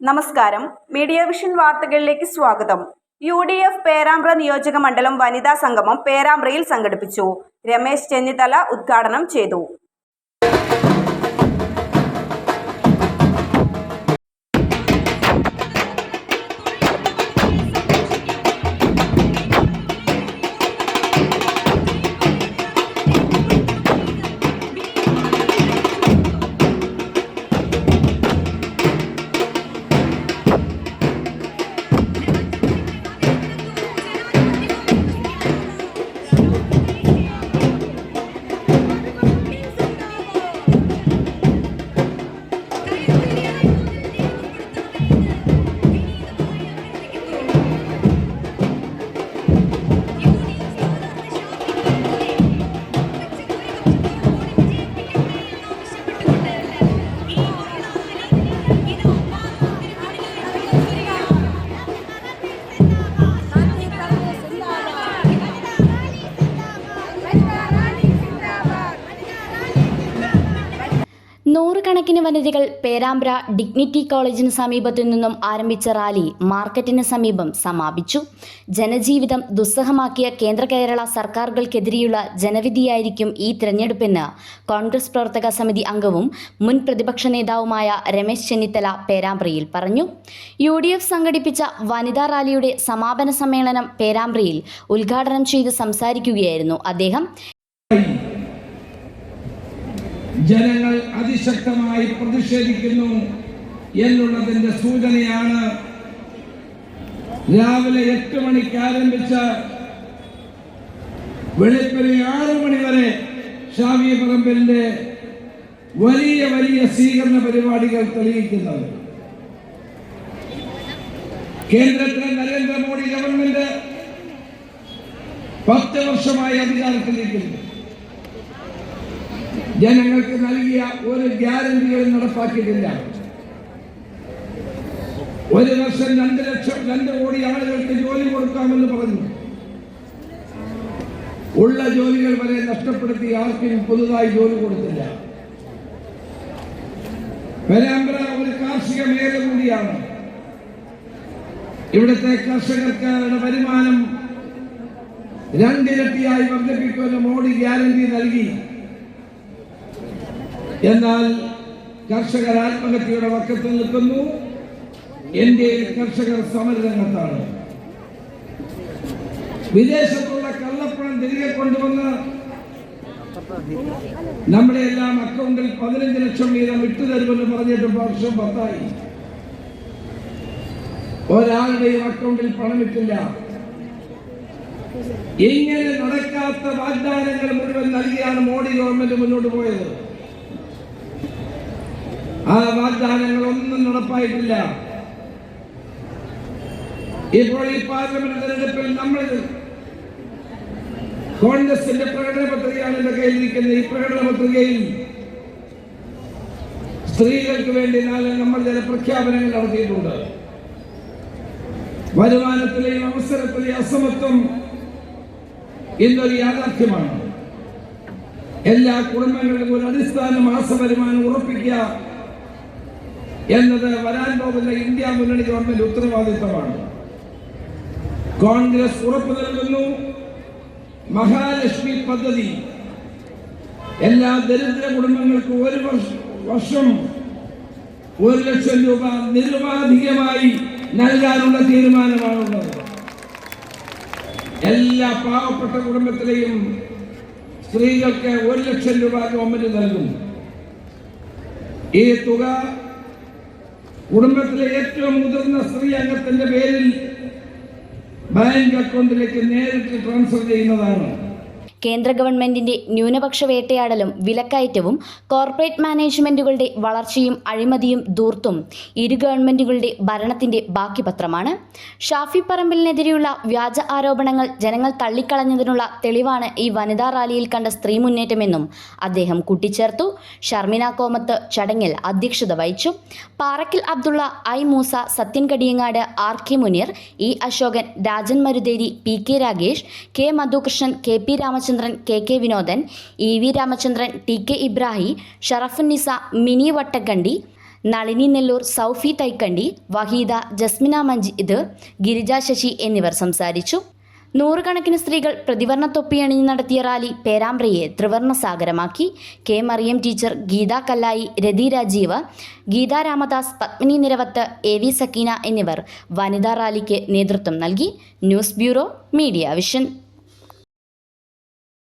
നമസ്കാരം. Media vision വാർത്തകളിലേക്ക് സ്വാഗതം. യു ഡി എഫ് പേരാമ്പ്ര നിയോജക മണ്ഡലം വനിതാ സംഗമം പേരാമ്പ്രയിൽ സംഘടിപ്പിച്ചു. രമേശ് ചെന്നിത്തല ഉദ്ഘാടനം ചെയ്തു. നൂറുകണക്കിന് വനിതകൾ പേരാമ്പ്ര ഡിഗ്നിറ്റി കോളേജിന് സമീപത്തു നിന്നും ആരംഭിച്ച റാലി മാർക്കറ്റിന് സമീപം സമാപിച്ചു. ജനജീവിതം ദുസ്സഹമാക്കിയ കേന്ദ്ര കേരള സർക്കാരുകൾക്കെതിരെയുള്ള ജനവിധിയായിരിക്കും ഈ തിരഞ്ഞെടുപ്പെന്ന് കോൺഗ്രസ് പ്രവർത്തക സമിതി അംഗവും മുൻ പ്രതിപക്ഷ നേതാവുമായ രമേശ് ചെന്നിത്തല പേരാമ്പ്രയിൽ പറഞ്ഞു. യു സംഘടിപ്പിച്ച വനിതാ റാലിയുടെ സമാപന സമ്മേളനം പേരാമ്പ്രയിൽ ഉദ്ഘാടനം ചെയ്ത് സംസാരിക്കുകയായിരുന്നു അദ്ദേഹം. ജനങ്ങൾ അതിശക്തമായി പ്രതിഷേധിക്കുന്നു എന്നുള്ളതിന്റെ സൂചനയാണ് രാവിലെ എട്ട് മണിക്ക് ആരംഭിച്ച വെളുപ്പിന് ആറു മണി വരെ ഷാവി പറമ്പിന്റെ വലിയ വലിയ സ്വീകരണ പരിപാടികൾ തെളിയിക്കുന്നത്. കേന്ദ്രത്തിലെ നരേന്ദ്രമോദി ഗവൺമെന്റ് പത്ത് വർഷമായി അധികാരത്തിലിരിക്കുന്നു. ജനങ്ങൾക്ക് നൽകിയ ഒരു ഗ്യാരണ്ടികളും നടപ്പാക്കിയിട്ടില്ല. ഒരു വർഷം രണ്ട് ലക്ഷം രണ്ട് കോടി ആളുകൾക്ക് ജോലി കൊടുക്കാമെന്ന് പറഞ്ഞു. ഉള്ള ജോലികൾ വരെ നഷ്ടപ്പെടുത്തി ആർക്കും പുതുതായി ജോലി കൊടുത്തില്ല. പരമ്പര ഒരു കാർഷിക മേഖല കൂടിയാണ്. ഇവിടുത്തെ കർഷകർക്ക് വരുമാനം രണ്ടിരട്ടിയായി വർദ്ധിപ്പിക്കുമെന്ന് മോഡി ഗ്യാരണ്ടി നൽകി. എന്നാൽ കർഷകർ ആത്മഹത്യയുടെ വക്കത്തിൽ നിൽക്കുന്നു. എന്റെ കർഷകർ സമരരംഗത്താണ്. വിദേശത്തുള്ള കള്ളപ്പണം തിരികെ കൊണ്ടുവന്ന് നമ്മുടെ എല്ലാം അക്കൗണ്ടിൽ പതിനഞ്ച് ലക്ഷം വീതം ഇട്ടുതരുമെന്ന് പറഞ്ഞിട്ട് വർഷം പത്തായി. ഒരാളുടെയും അക്കൗണ്ടിൽ പണമിട്ടില്ല. ഇങ്ങനെ നടക്കാത്ത വാഗ്ദാനങ്ങൾ മുഴുവൻ നൽകിയാണ് മോഡി ഗവൺമെന്റ് മുന്നോട്ട് പോയത്? ആ വാഗ്ദാനങ്ങൾ ഒന്നും നടപ്പായിട്ടില്ല. ഇപ്പോൾ ഈ പാർലമെന്റ് തെരഞ്ഞെടുപ്പിൽ നമ്മൾ കോൺഗ്രസിന്റെ പ്രകടന പത്രികയാണ് എന്റെ കയ്യിലിരിക്കുന്നത് ഈ പ്രകടന പത്രികയിൽ സ്ത്രീകൾക്ക് വേണ്ടി നാളെ നമ്മൾ ചില പ്രഖ്യാപനങ്ങൾ നടത്തിയിട്ടുണ്ട്. വരുമാനത്തിലെയും അവസരത്തിലെയും അസമത്വം ഇന്നൊരു യാഥാർത്ഥ്യമാണ്. എല്ലാ കുടുംബങ്ങളിലും ഒരു അടിസ്ഥാന മാസ വരുമാനം ഉറപ്പിക്കുക എന്നത് വരാൻ പോകുന്ന ഇന്ത്യ മുന്നണി ഗവൺമെന്റ് ഉത്തരവാദിത്തമാണ്. കോൺഗ്രസ് ഉറപ്പു നൽകുന്നു. മഹാലക്ഷ്മി പദ്ധതി. എല്ലാ ദരിദ്ര കുടുംബങ്ങൾക്കും ഒരു വർഷ- ഒരു ലക്ഷം രൂപ നിരുപാധികമായി നൽകാനുള്ള തീരുമാനമാണുള്ളത്. എല്ലാ പാവപ്പെട്ട കുടുംബത്തിലെയും സ്ത്രീകൾക്ക് ഒരു ലക്ഷം രൂപ ഗവൺമെന്റ് നൽകും. ഈ തുക കുടുംബത്തിലെ ഏറ്റവും മുതിർന്ന സ്ത്രീ അംഗത്തിന്റെ പേരിൽ ബാങ്ക് അക്കൗണ്ടിലേക്ക് നേരിട്ട് ട്രാൻസ്ഫർ ചെയ്യുന്നതാണ്. കേന്ദ്ര ഗവൺമെന്റിന്റെ ന്യൂനപക്ഷ വേട്ടയാടലും വിലക്കയറ്റവും കോർപ്പറേറ്റ് മാനേജ്മെന്റുകളുടെ വളർച്ചയും അഴിമതിയും ദൂർത്തും ഇരു ഗവൺമെന്റുകളുടെ ഭരണത്തിന്റെ ബാക്കി പത്രമാണ് ഷാഫി പറമ്പിലിനെതിരെയുള്ള വ്യാജ ആരോപണങ്ങൾ ജനങ്ങൾ തള്ളിക്കളഞ്ഞതിനുള്ള തെളിവാണ് ഈ വനിതാ റാലിയിൽ കണ്ട സ്ത്രീ മുന്നേറ്റമെന്നും അദ്ദേഹം കൂട്ടിച്ചേർത്തു. ഷർമിന കോമത്ത് ചടങ്ങിൽ അധ്യക്ഷത വഹിച്ചു. Parakkal Abdulla I Moosa Sathyan Kadiyangad R K Muneer E Ashokan Rajan Marutheri P K Ragesh K Madhukrishnan K P Ramachandran K K Vinodan E V Ramachandran T K Ibrahim Sharafunnisa Mini Vattakandi Nalini Nellur Soufi Thaikandi Waheeda Jasmina Manjid Girija Sasi എന്നിവർ സംസാരിച്ചു. നൂറുകണക്കിന് സ്ത്രീകൾ പ്രതിവർണ തൊപ്പിയണിഞ്ഞ് നടത്തിയ rally പേരാമ്പ്രയെ ത്രിവർണ സാഗരമാക്കി K Mariyam teacher Geetha Kallayi Rathi Rajeev Geetha Ramadas Padmini Niravath A V Sakkeena എന്നിവർ വനിതാ റാലിക്ക് നേതൃത്വം നൽകി. News bureau media vision.